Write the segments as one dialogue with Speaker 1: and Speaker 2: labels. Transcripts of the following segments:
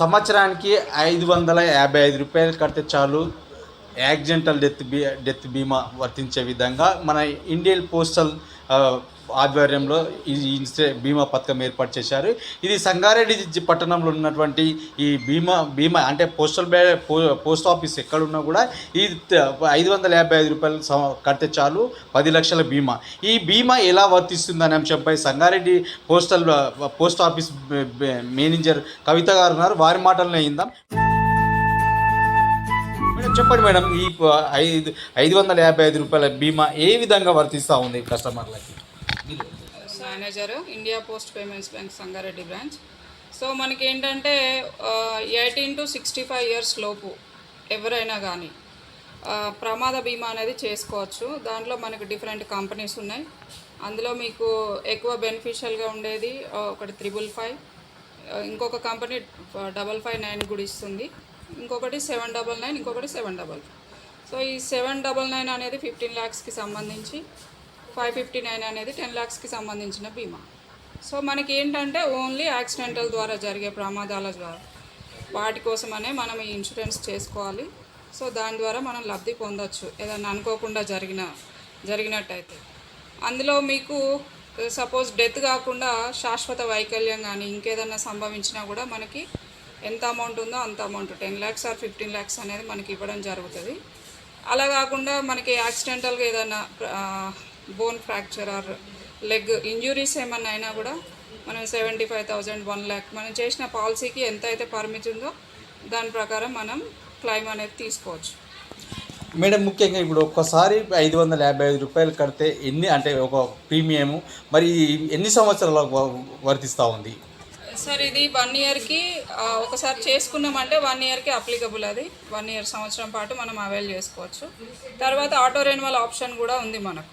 Speaker 1: సంవత్సరానికి ఐదు వందల యాభై ఐదు రూపాయలు కడితే చాలు. యాక్సిడెంటల్ డెత్ బీ డెత్ బీమా వర్తించే విధంగా మన ఇండియన్ పోస్టల్ ఆధ్వర్యంలో ఈ ఇన్సూరె- బీమా పథకం ఏర్పాటు చేశారు. ఇది సంగారెడ్డి పట్టణంలో ఉన్నటువంటి ఈ బీమా బీమా అంటే పోస్టల్ బ్యా పో- పోస్ట్ ఆఫీస్ ఎక్కడున్నా కూడా ఈ ఐదు వందల యాభై ఐదు రూపాయలు కడితే చాలు పది లక్షల బీమా ఈ బీమా ఎలా వర్తిస్తుందనే అంశంపై Sangareddy postal post office manager Kavitha garu ఉన్నారు. వారి మాటలను అయిందాం చెప్పండి మేడం ఈ ఐదు ఐదు వందల యాభై ఐదు రూపాయల బీమా ఏ విధంగా వర్తిస్తూ ఉంది కస్టమర్లకి?
Speaker 2: Manager India post payments bank Sangareddy branch. So మనకి ఏంటంటే eighteen to sixty five years లోపు ఎవరైనా కానీ ప్రమాద బీమా అనేది చేసుకోవచ్చు. దాంట్లో మనకు డిఫరెంట్ కంపెనీస్ ఉన్నాయి. అందులో మీకు ఎక్కువ బెనిఫిషియల్గా ఉండేది ఒకటి త్రిబుల్ ఫైవ్ ఇంకొక కంపెనీ డబల్ ఫైవ్ నైన్ కూడా ఇస్తుంది. ఇంకొకటి సెవెన్ డబల్ నైన్ ఇంకొకటి సెవెన్ డబల్ సో ఈ సెవెన్ డబల్ నైన్ అనేది ఫిఫ్టీన్ ల్యాక్స్కి సంబంధించి ఫైవ్ ఫిఫ్టీ నైన్ అనేది టెన్ ల్యాక్స్కి సంబంధించిన బీమా. సో మనకి ఏంటంటే ఓన్లీ యాక్సిడెంటల్ ద్వారా జరిగే ప్రమాదాల ద్వారా వాటి కోసమనే మనం ఈ ఇన్సూరెన్స్ చేసుకోవాలి. సో దాని ద్వారా మనం లబ్ధి పొందొచ్చు ఏదన్నా అనుకోకుండా జరిగిన జరిగినట్టయితే. అందులో మీకు సపోజ్ డెత్ కాకుండా శాశ్వత వైకల్యం కానీ ఇంకేదన్నా సంభవించినా కూడా మనకి ఎంత అమౌంట్ ఉందో అంత amount ten lakhs or fifteen lakhs అనేది మనకి ఇవ్వడం జరుగుతుంది. అలా కాకుండా మనకి యాక్సిడెంటల్గా ఏదైనా bone fracture or leg injuries ఏమన్నా అయినా కూడా మనం seventy five thousand one lakh మనం చేసిన పాలసీకి ఎంత అయితే పరిమితి ఉందో దాని ప్రకారం మనం క్లైమ్ అనేది తీసుకోవచ్చు.
Speaker 1: మేడం ముఖ్యంగా ఇప్పుడు ఒక్కసారి ఐదు వందల యాభై ఐదు రూపాయలు కడితే ఎన్ని అంటే ఒక ప్రీమియము మరి ఎన్ని సంవత్సరాలకు వ- వర్తిస్తూ ఉంది?
Speaker 2: సార్ ఇది వన్ ఇయర్కి ఒకసారి చేసుకున్నామంటే వన్ ఇయర్కి అప్లికబుల్ అది. వన్ ఇయర్ సంవత్సరం పాటు మనం అవైల్ చేసుకోవచ్చు. తర్వాత ఆటో రెన్యువల్ ఆప్షన్ కూడా ఉంది మనకు.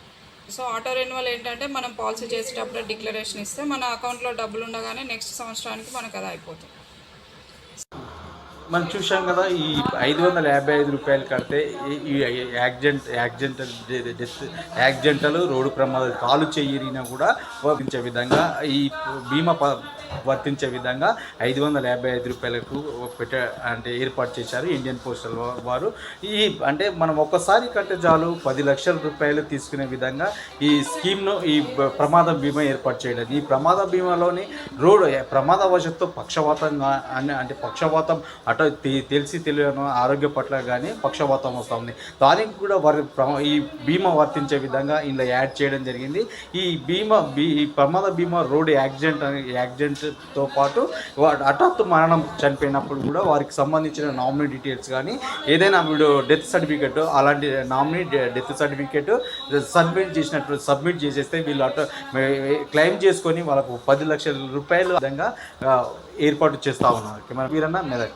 Speaker 2: సో ఆటో రెన్యువల్ ఏంటంటే మనం పాలసీ చేసేటప్పుడు డిక్లరేషన్ ఇస్తే మన అకౌంట్లో డబ్బులు ఉండగానే నెక్స్ట్ సంవత్సరానికి మనకు అది అయిపోతుంది.
Speaker 1: మనం చూసాం కదా ఈ ఐదు వందల యాభై ఐదు రూపాయలు కడితే ఈ- accident accidental death accidental road ప్రమాదాలు కాలు చెయ్యిరినా కూడా వర్తించే విధంగా ఈ బీమా ప వర్తించే విధంగా ఐదు వందల యాభై ఐదు రూపాయలకు పెట్ట అంటే ఏర్పాటు చేశారు ఇండియన్ పోస్టల్ వారు. ఈ అంటే మనం ఒక్కసారి కట్టే చాలు పది లక్షల రూపాయలు తీసుకునే విధంగా ఈ స్కీమ్ను ఈ ప్రమాద బీమా ఏర్పాటు చేయడం ఈ ప్రమాద బీమాలోని రోడ్డు ప్రమాదవశత్తు పక్షవాతంగా అంటే పక్షవాతం అటు తెలిసి తెలియని ఆరోగ్య పట్ల కానీ పక్షవాతం వస్తుంది దానికి కూడా వారి ప్ర- ఈ బీమా వర్తించే విధంగా ఇందులో యాడ్ చేయడం జరిగింది. ఈ బీమా బీ ఈ ప్రమాద బీమా రోడ్ యాక్సిడెంట్ అని- యాక్సిడెంట్తో పాటు వాడు హఠాత్తు మరణం చనిపోయినప్పుడు కూడా వారికి సంబంధించిన నామినీ డీటెయిల్స్ కానీ ఏదైనా వీడు డెత్ సర్టిఫికెట్ అలాంటి నామినీ డెత్ సర్టిఫికెట్ సబ్మిట్ చేసినట్టు సబ్మిట్ చేసేస్తే వీళ్ళు అటు క్లెయిమ్ చేసుకొని వాళ్ళకు పది లక్షల రూపాయల విధంగా ఏర్పాటు చేస్తూ ఉన్నారు. కెమెరా వీరన్న మెదక్.